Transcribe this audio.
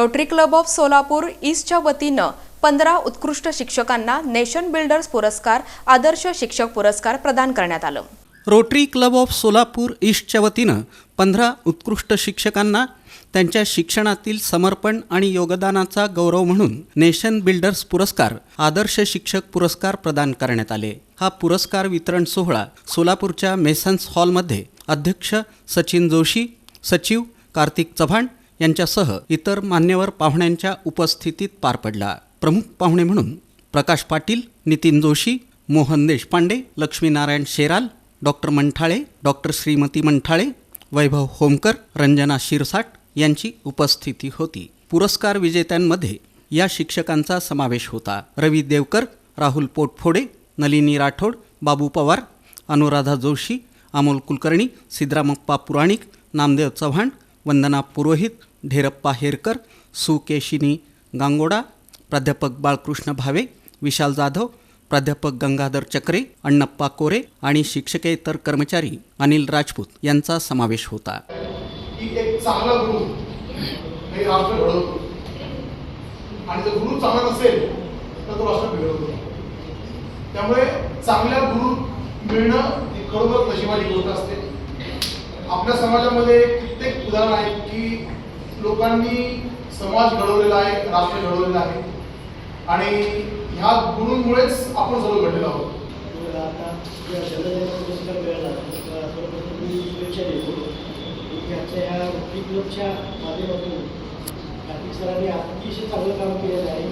Rotary club of Solapur ईस्टच्या वतीनं पंधरा उत्कृष्ट शिक्षकांना नेशन बिल्डर्स पुरस्कार आदर्श शिक्षक पुरस्कार प्रदान करण्यात आलं. रोटरी क्लब ऑफ सोलापूर ईस्टच्या वतीनं पंधरा उत्कृष्ट शिक्षकांना त्यांच्या शिक्षणातील समर्पण आणि योगदानाचा गौरव म्हणून नेशन बिल्डर्स पुरस्कार आदर्श शिक्षक पुरस्कार प्रदान करण्यात आले. हा पुरस्कार वितरण सोहळा सोलापूरच्या मेसन्स हॉलमध्ये अध्यक्ष सचिन जोशी सचिव कार्तिक चव्हाण यांच्यासह इतर मान्यवर पाहुण्यांच्या उपस्थितीत पार पडला. प्रमुख पाहुणे म्हणून प्रकाश पाटील नितीन जोशी मोहन देशपांडे लक्ष्मीनारायण शेराल डॉक्टर मंठाळे डॉक्टर श्रीमती मंठाळे वैभव होमकर रंजना शिरसाट यांची उपस्थिती होती. पुरस्कार विजेत्यांमध्ये या शिक्षकांचा समावेश होता. रवी देवकर राहुल पोटफोडे नलिनी राठोड बाबू पवार अनुराधा जोशी अमोल कुलकर्णी सिद्धरामप्पा पुराणिक नामदेव चव्हाण वंदना पुरोहित ढेरप्पा हेरकर सुकेशिनी गांगोडा प्राध्यापक बाळकृष्ण भावे विशाल जाधव प्राध्यापक गंगाधर चक्रे अण्णप्पा कोरे आणि शिक्षकेतर कर्मचारी अनिल राजपूत यांचा समावेश होता. एक चांगला गुरु हे राष्ट्र घडवतो. आणि जर गुरु चांगला नसेल तर तो राष्ट्र बिघडवतो. त्यामुळे चांगल्या गुरु मिळणं ही खरोखर नशिबाची गोष्ट असते. आपल्या समाजामध्ये कित्येक उदाहरण आहे की लोकांनी समाज घडवलेला आहे राष्ट्र घडवलेलं आहे. आणि ह्या गुरूंमुळेच आपण सर्व घडलेलो आहोत. आता तर ह्या माध्यमातून कार्तिक सरांनी अतिशय चांगलं काम केलेलं आहे